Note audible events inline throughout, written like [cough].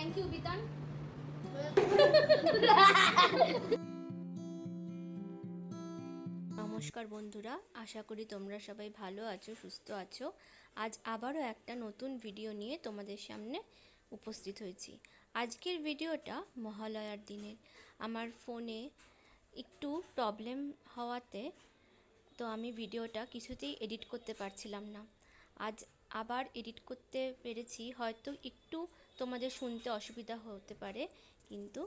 Thank you বিতান নমস্কার বন্ধুরা, আশা করি তোমরা সবাই ভালো আছো, সুস্থ আছো। আজ আবারও একটা নতুন ভিডিও নিয়ে তোমাদের সামনে উপস্থিত হয়েছি। আজকের ভিডিওটা মহালয়ার দিনের। আমার ফোনে একটু প্রবলেম হওয়াতে তো আমি ভিডিওটা কিছুতেই এডিট করতে পারছিলাম না। আজ আবার এডিট করতে পেরেছি। হয়তো একটু তোমাদের শুনতে অসুবিধা হতে পারে, কিন্তু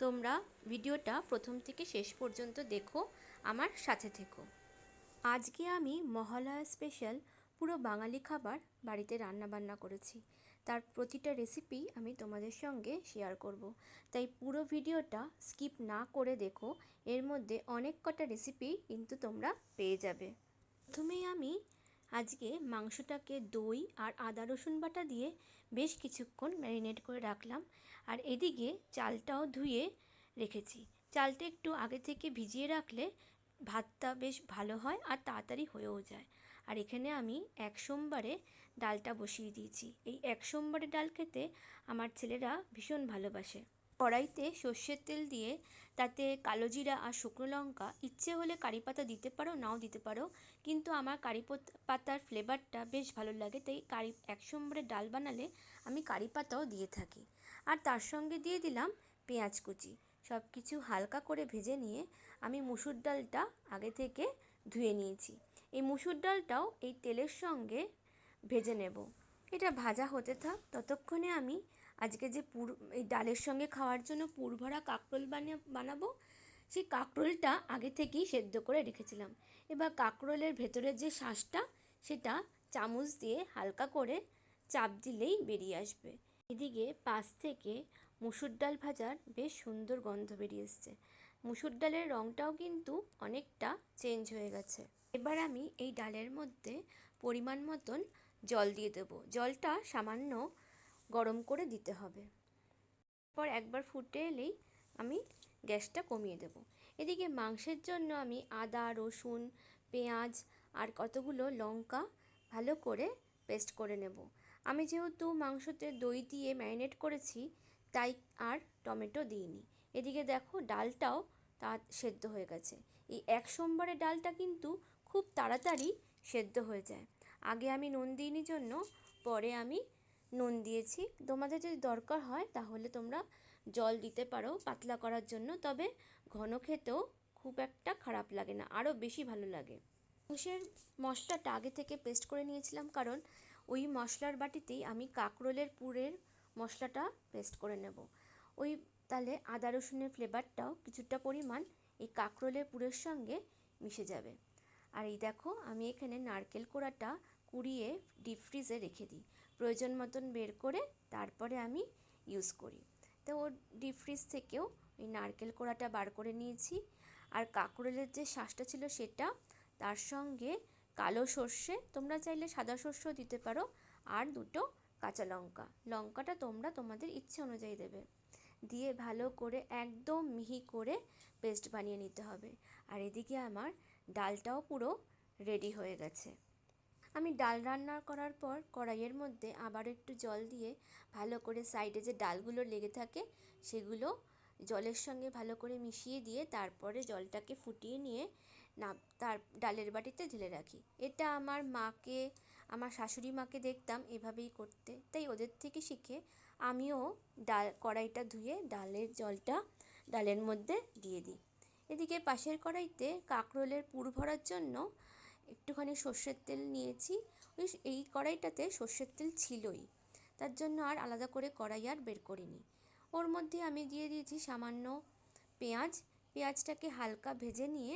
তোমরা ভিডিওটা প্রথম থেকে শেষ পর্যন্ত দেখো, আমার সাথে থেকো। আজকে আমি মহালয়া স্পেশাল পুরো বাঙালি খাবার বাড়িতে রান্না বান্না করেছি। তার প্রতিটা রেসিপি আমি তোমাদের সঙ্গে শেয়ার করব। তাই পুরো ভিডিওটা স্কিপ না করে দেখো, এর মধ্যে অনেক কটা রেসিপি কিন্তু তোমরা পেয়ে যাবে। প্রথমেই আমি আজকে মাংসটাকে দই আর আদা রসুন বাটা দিয়ে বেশ কিছুক্ষণ ম্যারিনেট করে রাখলাম। আর এদিকে চালটাও ধুয়ে রেখেছি। চালটা একটু আগে থেকে ভিজিয়ে রাখলে ভাতটা বেশ ভালো হয় আর তাড়াতাড়ি হয়েও যায়। আর এখানে আমি এক সোমবারে ডালটা বসিয়ে দিয়েছি। এই এক সোমবারে ডাল খেতে আমার ছেলেরা ভীষণ ভালোবাসে। কড়াইতে সর্ষের তেল দিয়ে তাতে কালো জিরা আর শুকনো লঙ্কা, ইচ্ছে হলে কারি পাতা দিতে পারো, নাও দিতে পারো। কিন্তু আমার কারি পাতার ফ্লেভারটা বেশ ভালো লাগে, তাই কারি এক সোমবারে ডাল বানালে আমি কারি পাতাও দিয়ে থাকি। আর তার সঙ্গে দিয়ে দিলাম পেঁয়াজ কুচি। সব কিছু হালকা করে ভেজে নিয়ে আমি মুসুর ডালটা আগে থেকে ধুয়ে নিয়েছি। এই মুসুর ডালটাও এই তেলের সঙ্গে ভেজে নেব। এটা ভাজা হতে থাক, ততক্ষণে আমি আজকে যে পুর, এই ডালের সঙ্গে খাওয়ার জন্য পুর ভরা কাঁকরোল বানিয়ে, বানাবো, সেই কাঁকরোলটা আগে থেকেই সেদ্ধ করে রেখেছিলাম। এবার কাঁকরোলের ভেতরের যে শাঁসটা, সেটা চামচ দিয়ে হালকা করে চাপ দিলেই বেরিয়ে আসবে। এদিকে পাশ থেকে মুসুর ডাল ভাজার বেশ সুন্দর গন্ধ বেরিয়ে এসছে। মুসুর ডালের রঙটাও কিন্তু অনেকটা চেঞ্জ হয়ে গেছে। এবার আমি এই ডালের মধ্যে পরিমাণ মতন জল দিয়ে দেবো। জলটা সামান্য গরম করে দিতে হবে। পর একবার ফুটে এলেই আমি গ্যাসটা কমিয়ে দেব। এদিকে মাংসের জন্য আমি আদা, রসুন, পেঁয়াজ আর কতগুলো লঙ্কা ভালো করে পেস্ট করে নেব। আমি যেহেতু মাংসতে দই দিয়ে ম্যারিনেট করেছি, তাই আর টমেটো দিইনি। এদিকে দেখো ডালটাও তা সেদ্ধ হয়ে গেছে। এই এক সোমবারের ডালটা কিন্তু খুব তাড়াতাড়ি সেদ্ধ হয়ে যায়। আগে আমি নুন দিইনি জন্য, পরে আমি নুন দিয়েছি। তোমাদের যদি দরকার হয় তাহলে তোমরা জল দিতে পারো পাতলা করার জন্য। তবে ঘন খেতেও খুব একটা খারাপ লাগে না, আরও বেশি ভালো লাগে। মাংসের মশলাটা আগে থেকে পেস্ট করে নিয়েছিলাম কারণ ওই মশলার বাটিতেই আমি কাঁকরোলের পুরের মশলাটা পেস্ট করে নেব। ওই তাহলে আদা রসুনের ফ্লেভারটাও কিছুটা পরিমাণ এই কাঁকরোলের পুরের সঙ্গে মিশে যাবে। আর এই দেখো আমি এখানে নারকেল কোড়াটা কুড়িয়ে ডিপ ফ্রিজে রেখে দিই। প্রয়োজন মতন বের করে তারপরে আমি ইউজ করি। তো ওর ডিপ ফ্রিজ থেকেও ওই নারকেল কোড়াটা বার করে নিয়েছি। আর কাঁকরোলের যে শাঁসটা ছিল সেটা, তার সঙ্গে কালো সর্ষে, তোমরা চাইলে সাদা সর্ষেও দিতে পারো, আর দুটো কাঁচা লঙ্কা। লঙ্কাটা তোমরা তোমাদের ইচ্ছে অনুযায়ী দেবে। দিয়ে ভালো করে একদম মিহি করে পেস্ট বানিয়ে নিতে হবে। আর এদিকে আমার ডালটাও পুরো রেডি হয়ে গেছে। আমি ডাল রান্না করার পর কড়াইয়ের মধ্যে আবার একটু জল দিয়ে ভালো করে সাইডে যে ডালগুলো লেগে থাকে, সেগুলো জলের সঙ্গে ভালো করে মিশিয়ে দিয়ে তারপরে জলটাকে ফুটিয়ে নিয়ে না, তার ডালের বাটিতে ঢেলে রাখি। এটা আমার মাকে, আমার শাশুড়ি মাকে দেখতাম এভাবেই করতে। তাই ওদের থেকে শিখে আমিও ডাল, কড়াইটা ধুয়ে ডালের জলটা ডালের মধ্যে দিয়ে দিই। এদিকে পাশের কড়াইতে কাঁকরোলের পুর ভরার জন্য একটুখানি সর্ষের তেল নিয়েছি। ওই এই কড়াইটাতে সর্ষের তেল ছিলই। তার জন্য আর আলাদা করে কড়াই আর বের করিনি। ওর মধ্যে আমি দিয়ে দিয়েছি সামান্য পেঁয়াজ। পেঁয়াজটাকে হালকা ভেজে নিয়ে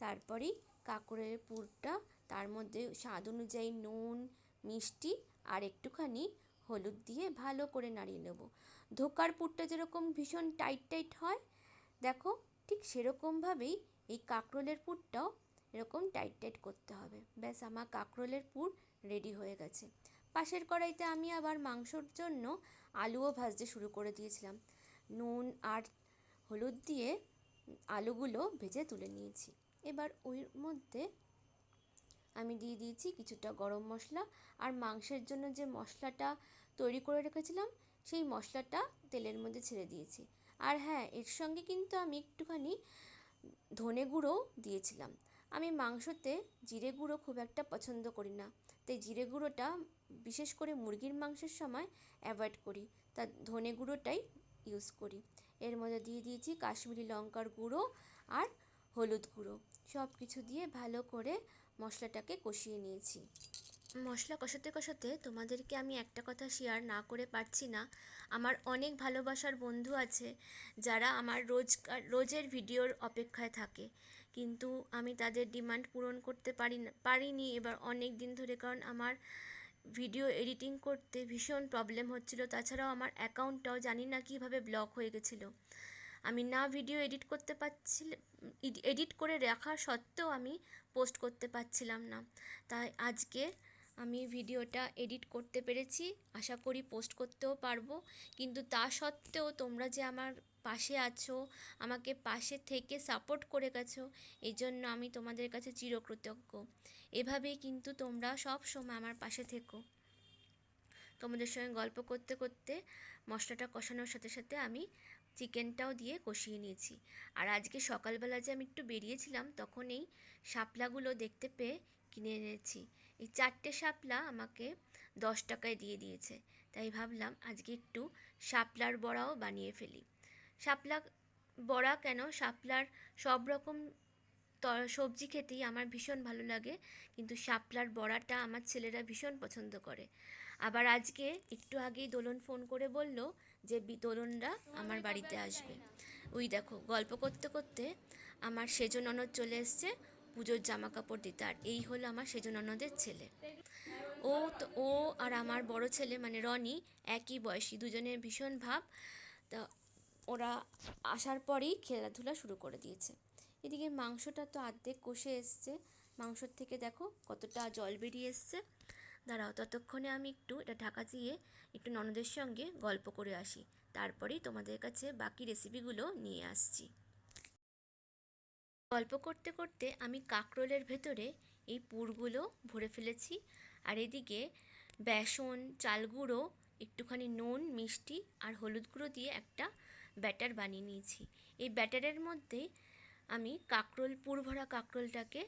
তারপরেই কাঁকড়ের পুরটা, তার মধ্যে স্বাদ অনুযায়ী নুন, মিষ্টি আর একটুখানি হলুদ দিয়ে ভালো করে নাড়িয়ে নেব। ধোকার পুরটা যেরকম ভীষণ টাইট টাইট হয়, দেখো ঠিক সেরকমভাবেই এই কাঁকরোলের পুরটাও এরকম টাইট টাইট করতে হবে। ব্যাস, আমার কাঁকরোলের পুর রেডি হয়ে গেছে। পাশের কড়াইতে আমি আবার মাংসর জন্য আলুও ভাজতে শুরু করে দিয়েছিলাম। নুন আর হলুদ দিয়ে আলুগুলো ভেজে তুলে নিয়েছি। এবার ওর মধ্যে আমি দিয়ে দিয়েছি কিছুটা গরম মশলা আর মাংসের জন্য যে মশলাটা তৈরি করে রেখেছিলাম, সেই মশলাটা তেলের মধ্যে ছেড়ে দিয়েছি। আর হ্যাঁ এর সঙ্গে কিন্তু আমি একটুখানি ধনে গুঁড়ো দিয়েছিলাম। আমি মাংসতে জিরে গুঁড়ো খুব একটা পছন্দ করি না। তাই জিরে গুঁড়োটা বিশেষ করে মুরগির মাংসের সময় অ্যাভয়েড করি। তা ধনে গুঁড়োটাই ইউজ করি। এর মধ্যে দিয়ে দিয়েছি কাশ্মীরি লঙ্কার গুঁড়ো আর হলুদ গুঁড়ো। সব কিছু দিয়ে ভালো করে মশলাটাকে কষিয়ে নিয়েছি। মশলা কষাতে কষাতে তোমাদেরকে আমি একটা কথা শেয়ার না করে পারছি না। আমার অনেক ভালোবাসার বন্ধু আছে যারা আমার রোজকার রোজের ভিডিওর অপেক্ষায় থাকে। কিন্তু আমি তাদের ডিমান্ড পূরণ করতে পারি না, পারিনি এবার অনেক দিন ধরে কারণ আমার ভিডিও এডিটিং করতে ভীষণ প্রবলেম হচ্ছিল। তাছাড়াও আমার অ্যাকাউন্টটাও জানি না কীভাবে ব্লক হয়ে গেছিল। আমি না ভিডিও এডিট করতে পারছি এডিট করে রাখা সত্ত্বেও আমি পোস্ট করতে পারছিলাম না। তাই আজকে আমি ভিডিওটা এডিট করতে পেরেছি। আশা করি পোস্ট করতেও পারব। কিন্তু তা সত্ত্বেও তোমরা যে আমার পাশে আছো, আমাকে পাশে থেকে সাপোর্ট করে গেছো, এই জন্য আমি তোমাদের কাছে চিরকৃতজ্ঞ। এভাবেই কিন্তু তোমরা সব সময় আমার পাশে থেকো। তোমাদের সঙ্গে গল্প করতে করতে মশলাটা কষানোর সাথে সাথে আমি চিকেনটাও দিয়ে কষিয়ে নিয়েছি। আর আজকে সকালবেলা যে আমি একটু বেরিয়েছিলাম, তখন এই শাপলাগুলো দেখতে পেয়ে কিনে এনেছি। এই চারটে শাপলা আমাকে দশ টাকায় দিয়ে দিয়েছে। তাই ভাবলাম আজকে একটু শাপলার বড়াও বানিয়ে ফেলি। শাপলা বড়া কেন? শাপলার সব রকম সবজি খেতেই আমার ভীষণ ভালো লাগে, কিন্তু শাপলার বড়াটা আমার ছেলেরা ভীষণ পছন্দ করে। আবার আজকে একটু আগেই দোলন ফোন করে বলল যে দোলনরা আমার বাড়িতে আসবে। ওই দেখো, গল্প করতে করতে আমার সেজন ননদ চলে এসছে। পুজোর জামা কাপড় দিতে, আর এই হলো আমার সেজো ননদের ছেলে। ও তো, ও আর আমার বড় ছেলে মানে রনি একই বয়সী, দুজনের ভীষণ ভাব। তা ওরা আসার পরেই খেলাধুলা শুরু করে দিয়েছে। এদিকে মাংসটা তো অর্ধেক কষে এসছে। মাংসর থেকে দেখো কতটা জল বেরিয়ে এসছে। দাঁড়াও, ততক্ষণে আমি একটু এটা ঢাকা দিয়ে একটু ননদের সঙ্গে গল্প করে আসি। তারপরেই তোমাদের কাছে বাকি রেসিপিগুলো নিয়ে আসছি। গল্প করতে করতে আমি কাকরোলের ভেতরে এই পুরগুলো ভরে ফেলেছি। আর এদিকে বেসন, চাল গুঁড়ো, একটুখানি নুন, মিষ্টি আর হলুদ গুঁড়ো দিয়ে একটা ব্যাটার বানিয়ে নিয়েছি। এই ব্যাটারের মধ্যে আমি কাকরোল পুর ভরা কাকরোলটাকে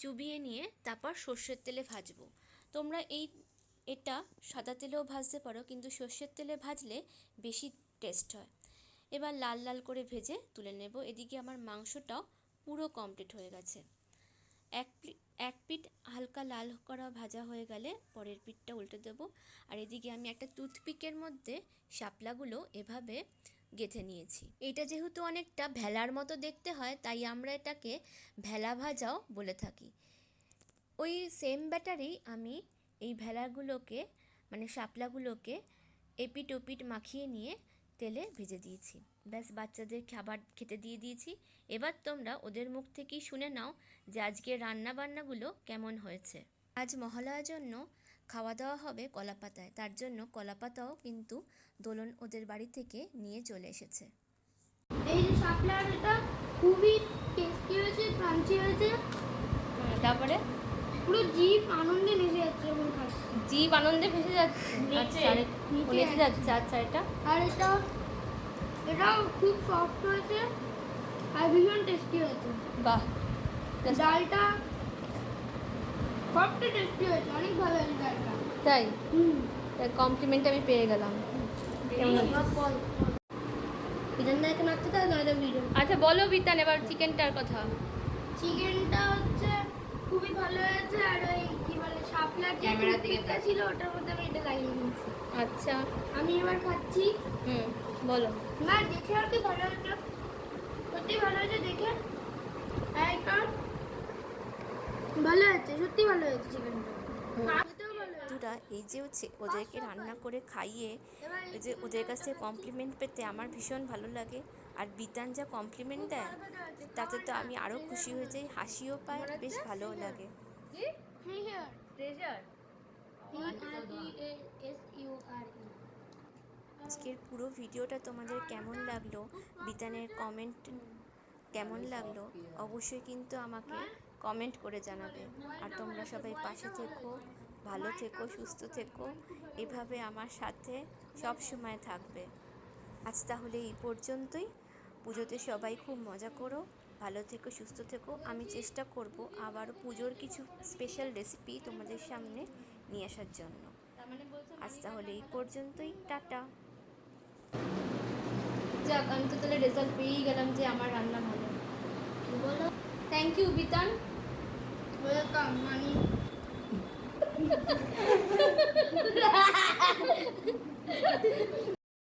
চুবিয়ে নিয়ে তারপর সর্ষের তেলে ভাজবো। তোমরা এই, এটা সাদা তেলেও ভাজতে পারো, কিন্তু সর্ষের তেলে ভাজলে বেশি টেস্ট হয়। এবার লাল লাল করে ভেজে তুলে নেব। এদিকে আমার মাংসটাও পুরো কমপ্লিট হয়ে গেছে। এক এক পিঠ হালকা লাল করা ভাজা হয়ে গেলে পরের পিঠটা উল্টে দেবো। আর এদিকে আমি একটা টুথপিকের মধ্যে শাপলাগুলো এভাবে গেঁথে নিয়েছি। এটা যেহেতু অনেকটা ভেলার মতো দেখতে হয়, তাই আমরা এটাকে ভেলা ভাজাও বলে থাকি। ওই সেম ব্যাটারেই আমি এই ভেলাগুলোকে মানে শাপলাগুলোকে এপিট ওপিট মাখিয়ে নিয়ে তেলে ভেজে দিয়েছি। ব্যাস বাচ্চাদের খাবার খেতে দিয়ে দিয়েছি। এবার তোমরা ওদের মুখ থেকেই শুনে নাও যে আজকে রান্না বান্নাগুলো কেমন হয়েছে। আজ মহালয়ার জন্য খাওয়া দাওয়া হবে কলাপাতায়। তার জন্য কলাপাতাও কিন্তু দোলন ওদের বাড়ি থেকে নিয়ে চলে এসেছে। এই যে শাপলাটা খুবই টেস্টি হয়েছে ক্রাঞ্চি হয়েছে। তারপরে? পুরো জিভ আনন্দে নেচে যাচ্ছে যখন খাচ্ছি। জীব আনন্দে ভেসে যাচ্ছে। আচ্ছা, নিচে যাচ্ছে। আচ্ছা এটা? আর এটা এটাও খুব সফট হয়েছে আর ভীষণ টেস্টি হয়েছে। বাহ। ডালটা সবটা টেস্টি হয়েছে অনেক ভালো হয়েছে ডালটা। তাই? হুম। কমপ্লিমেন্ট আমি পেয়ে গেলাম। আচ্ছা বলো বিতান এবার চিকেনটার কথা। চিকেনটা হচ্ছে খুবই ভালো হয়েছে আর ওই কি বলে শাপলার যে ক্যামেরার দিকে ছিল ওটার মধ্যে আমি এটা লাগিয়ে নিয়েছি আচ্ছা। আমি এবার খাচ্ছি। হুম বলো। না দেখে আর কি ভালো হয়েছে সত্যি ভালো হয়েছে দেখে। একদম ভালো হয়েছে সত্যি ভালো হয়েছে চিকেনটা। বন্ধুরা এই যে হচ্ছে ওদেরকে রান্না করে খাইয়ে এই যে ওদের কাছ থেকে কমপ্লিমেন্ট পেতে আমার ভীষণ ভালো লাগে। আর বিতান যা কমপ্লিমেন্ট দেয়, তাতে তো আমি আরও খুশি হয়ে যাই, হাসিও পাই, বেশ ভালোও লাগে। আজকের পুরো ভিডিওটা তোমাদের কেমন লাগল? বিতানের কমেন্ট কেমন লাগল? অবশ্যই কিন্তু আমাকে কমেন্ট করে জানাবে। আর তোমরা সবাই পাশে থেকো, ভালো থেকো, সুস্থ থেকো, এভাবে আমার সাথে সব সময় থাকবে। আজ তাহলে এই পর্যন্তই। পুজোতে সবাই খুব মজা করো ভালো থেকো সুস্থ থেকো। আমি চেষ্টা করব আবার পুজোর কিছু স্পেশাল রেসিপি তোমাদের সামনে নিয়ে আসার জন্য। আজ তাহলে এই পর্যন্তই টাটা। যাক আমি তো তাহলে রেজাল্ট পেয়েই গেলাম যে আমার রান্না ভালো। বলো? Thank you Bitan. Welcome money [laughs]